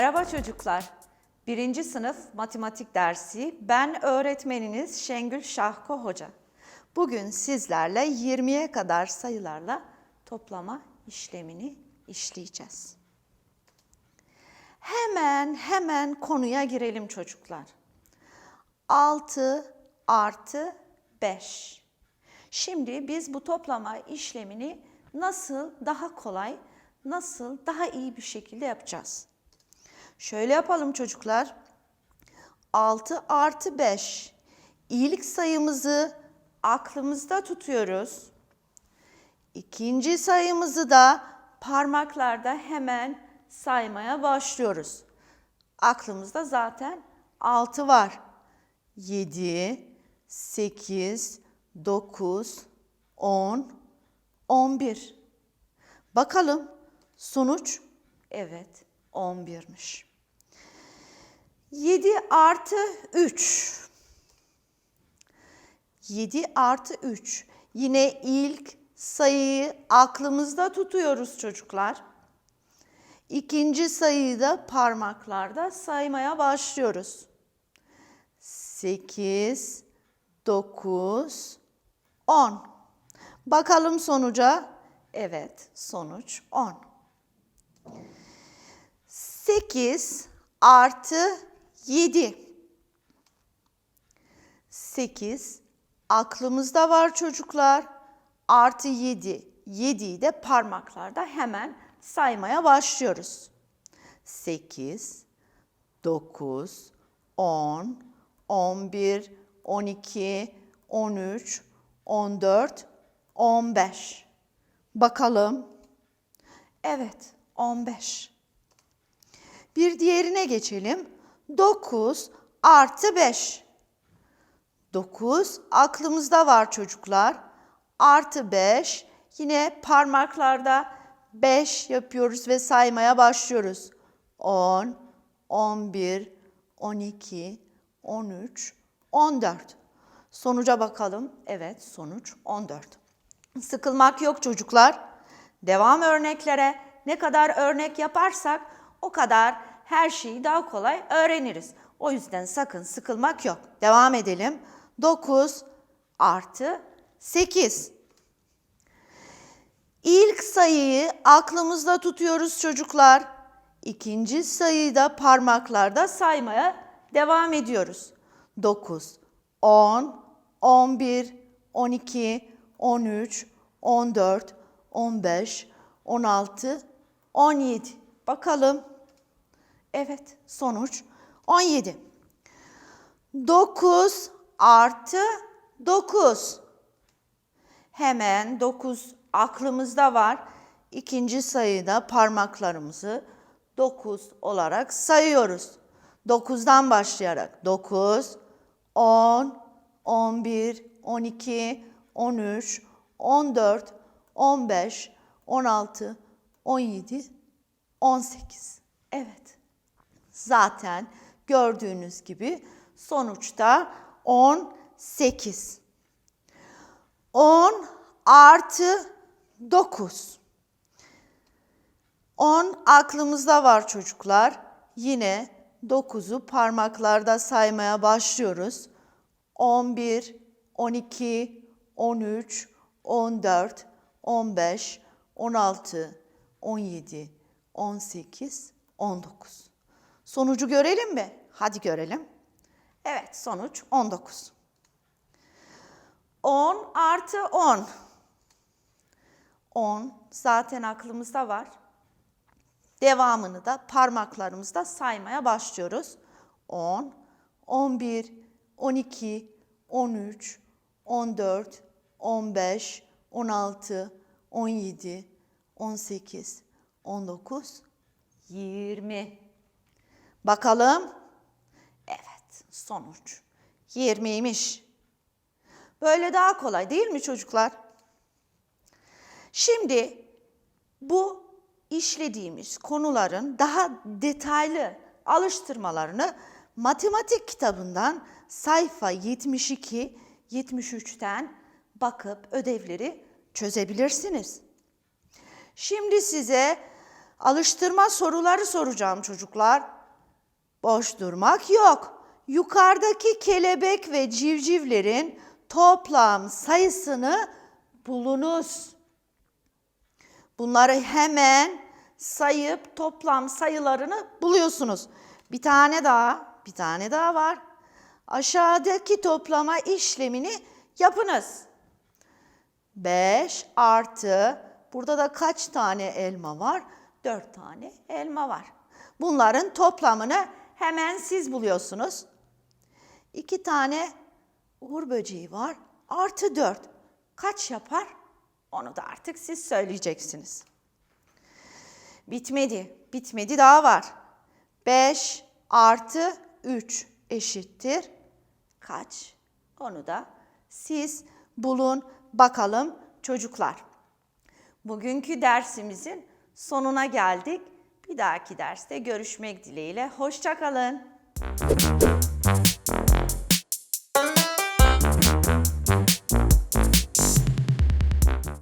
Merhaba çocuklar. Birinci sınıf matematik dersi. Ben öğretmeniniz Şengül Şahko Hoca. Bugün sizlerle 20'ye kadar sayılarla toplama işlemini işleyeceğiz. Hemen hemen konuya girelim çocuklar. 6 artı 5. Şimdi biz bu toplama işlemini nasıl daha kolay, nasıl daha iyi bir şekilde yapacağız? Şöyle yapalım çocuklar. 6 artı 5. İyilik sayımızı aklımızda tutuyoruz. İkinci sayımızı da parmaklarda hemen saymaya başlıyoruz. Aklımızda zaten 6 var. 7, 8, 9, 10, 11. Bakalım sonuç evet 11'miş. 7 artı 3. 7 artı 3. Yine ilk sayıyı aklımızda tutuyoruz çocuklar. İkinci sayıyı da parmaklarda saymaya başlıyoruz. 8, 9, 10. Bakalım sonuca. Evet, sonuç 10. 8 artı 7. 8 aklımızda var çocuklar. Artı 7. 7'yi de parmaklarda hemen saymaya başlıyoruz. 8, 9, 10, 11, 12, 13, 14, 15. Bakalım. Evet, 15. Bir diğerine geçelim. 9 artı 5. 9 aklımızda var çocuklar. Artı 5 yine parmaklarda 5 yapıyoruz ve saymaya başlıyoruz. 10, 11, 12, 13, 14. Sonuca bakalım. Evet sonuç 14. Sıkılmak yok çocuklar. Devam örneklere ne kadar örnek yaparsak o kadar her şeyi daha kolay öğreniriz. O yüzden sakın sıkılmak yok. Devam edelim. 9 artı 8. İlk sayıyı aklımızda tutuyoruz çocuklar. İkinci sayıyı da parmaklarda saymaya devam ediyoruz. 9, 10, 11, 12, 13, 14, 15, 16, 17. Bakalım. Evet, sonuç 17. 9 artı 9. Hemen 9 aklımızda var. İkinci sayıda parmaklarımızı 9 olarak sayıyoruz. 9'dan başlayarak 9, 10, 11, 12, 13, 14, 15, 16, 17, 18. Evet. Zaten gördüğünüz gibi sonuçta 18. 10 artı 9. 10 aklımızda var çocuklar. Yine 9'u parmaklarda saymaya başlıyoruz. 11, 12, 13, 14, 15, 16, 17, 18, 19. Sonucu görelim mi? Hadi görelim. Evet sonuç 19. 10 artı 10. 10 zaten aklımızda var. Devamını da parmaklarımızda saymaya başlıyoruz. 10, 11, 12, 13, 14, 15, 16, 17, 18, 19, 20. Bakalım. Evet, sonuç 20'ymiş. Böyle daha kolay değil mi çocuklar? Şimdi bu işlediğimiz konuların daha detaylı alıştırmalarını matematik kitabından sayfa 72 73'ten bakıp ödevleri çözebilirsiniz. Şimdi size alıştırma soruları soracağım çocuklar. Boş durmak yok. Yukarıdaki kelebek ve civcivlerin toplam sayısını bulunuz. Bunları hemen sayıp toplam sayılarını buluyorsunuz. Bir tane daha, bir tane daha var. Aşağıdaki toplama işlemini yapınız. 5 artı burada da kaç tane elma var? 4 tane elma var. Bunların toplamını hemen siz buluyorsunuz. 2 tane uğur böceği var. Artı 4 kaç yapar? Onu da artık siz söyleyeceksiniz. Bitmedi. Bitmedi daha var. 5 artı 3 eşittir. Kaç? Onu da siz bulun bakalım çocuklar. Bugünkü dersimizin sonuna geldik. Bir dahaki derste görüşmek dileğiyle. Hoşçakalın.